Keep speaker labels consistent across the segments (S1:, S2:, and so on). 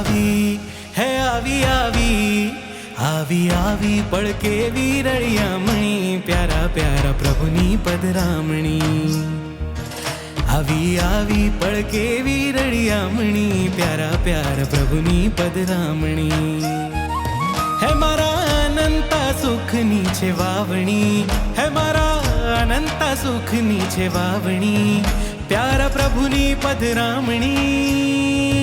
S1: આવી, હે આવી આવી આવી આવી, પડકે વીરળિયામણી પ્યારા પ્યારા પ્રભુની પધરામણી આવી આવી, પડકે વીરળિયામણી પ્યારા પ્યારા પ્રભુની પધરામણી હે મારા અનંતા સુખની છે વાવણી, હે મારા અનંતા સુખની છે વાવણી, પ્યારા પ્રભુની પધરામણી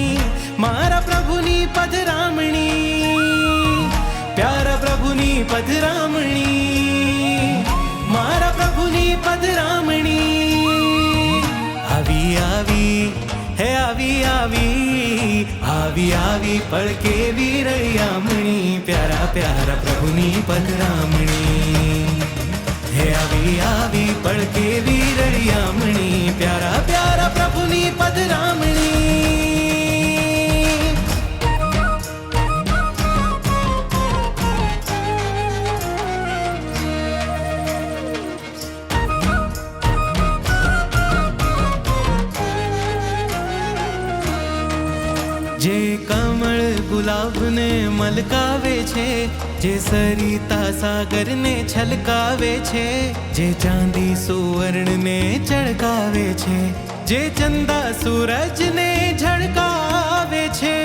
S1: મારા પ્રભુની પધરામણી, પ્યારા પ્રભુની પધરામણી, મારા પ્રભુની પધરામણી. આવી આવી, હે આવી આવી આવી આવી, પડકે વીરયામણી, પ્યારા પ્યારા પ્રભુની પધરામણી. હે આવી આવી ગુલાબને મલકાવે છે, જે સરિતા સાગરને છલકાવે છે, જે ચાંદી સુવર્ણને ચળકાવે છે, જે ચંદા સૂરજને ઝળકાવે છે.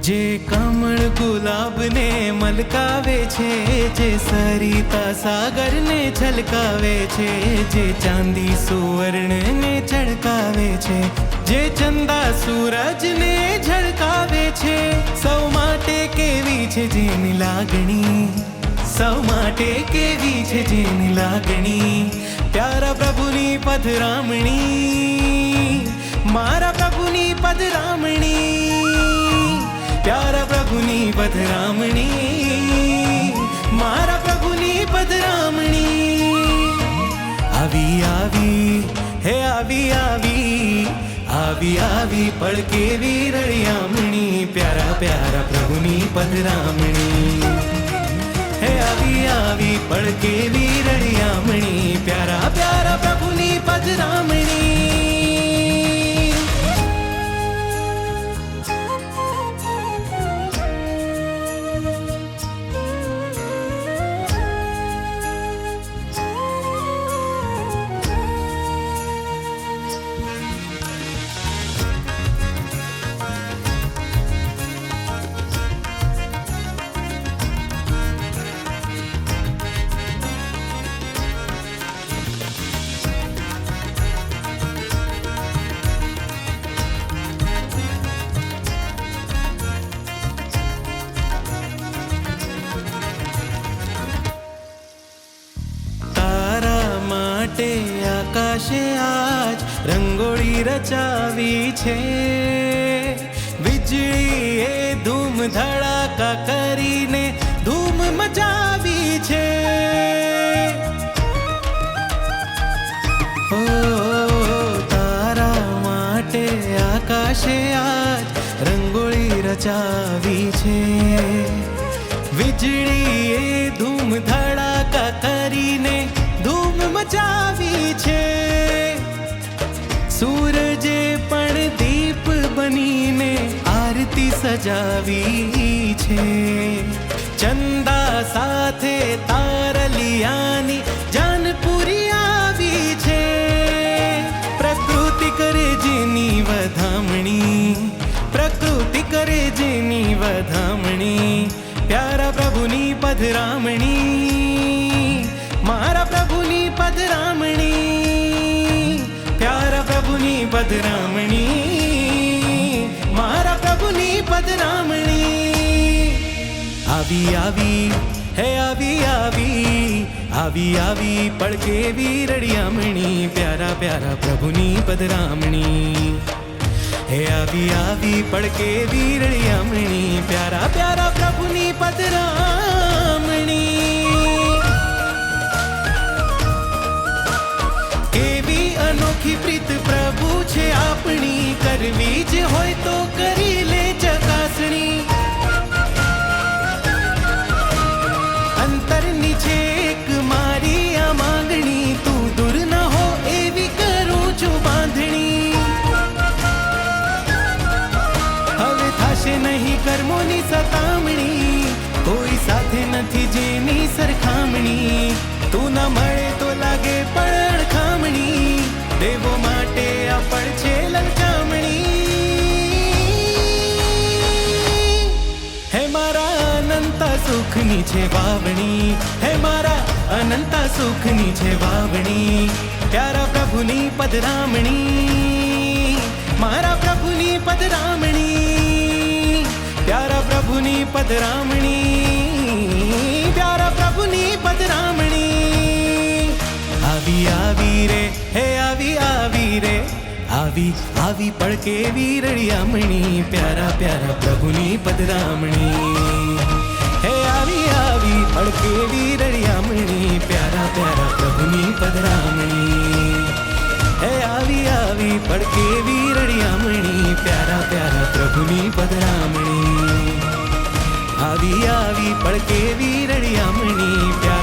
S1: જે કમળ ગુલાબને મલકાવે છે, જે સરિતા સાગરને છલકાવે છે, જે ચાંદી સુવર્ણને ચળકાવે છે, જે ચંદા સૂરજને ઝળકાવે છે. સૌ માટે કેવી છે જેની લાગણી? સૌ માટે કેવી છે જેની લાગણી? પ્યારા પ્રભુની પધરામણી, મારા પ્રભુની પધરામણી. પ્યારા પ્રભુની પધરામણી મારા પ્રભુની પધરામણી આવી આવી હે આવી આવી આવી આવી પડકે વીરળિયામણી પ્યારા પ્યારા પ્રભુની પધરામણી હે આવી આવી પડકે વીરળિયામણી પ્યારા પ્યારા પ્રભુની પધરામણી આકાશે આજ રંગોળી રચાવી છે. વીજળીએ ધૂમ ધડાકા કરીને ધૂમ મચાવી છે. ઓ, તારા માટે આકાશે આજ રંગોળી રચાવી છે. વીજળીએ સજાવી છે. ચંદા સાથે તારલિયાની જાનપુરી આવી છે. પ્રકૃતિ કરે જેની વધામણી. પ્રકૃતિ કરે જેની વધામણી. પ્યારા પ્રભુની પધરામણી. મારા પ્રભુની પધરામણી. પ્યારા પ્રભુની પધરામણી. આવી આવી, હે આવી આવી આવી આવી, પડકે વીરડિયામણી પ્યારા પ્યારા પ્રભુની પધરામણી હે આવી આવી, પડકે વીરડિયામણી પ્યારા પ્યારા પ્રભુની પધરામણી કેવી અનોખી પ્રીત પ્રભુ છે આપણી, કરવી જ હોય તો કરી તું હવે થશે નહીં કર્મોની સતામણી, કોઈ સાથે નથી જેની સરખામણી. તું ના મળે તો લાગે પણ ખામણી, દેવો માટે આ છે સુખની છે વાવણી. હે મારા અનંત સુખની છે વાવણી. પ્યારા પ્રભુની પદરામણી. મારા પ્રભુની પદરામણી. પ્યારા પ્રભુની પદરામણી. પ્યારા પ્રભુની પદરામણી. આવી આવી રે, હે આવી આવી રે. આવી આવી પડકે વીરળિયામણી પ્યારા પ્યારા પ્રભુની પદરામણી. આવી આવી પડકે વીરળિયામણી પ્યારા પ્યારા પ્રભુની પધરામણી. હે આવી આવી પડકે વીરળિયામણી પ્યારા પ્યારા પ્રભુની પધરામણી. આવી આવી પડકે વીરળિયામણી પ્યારા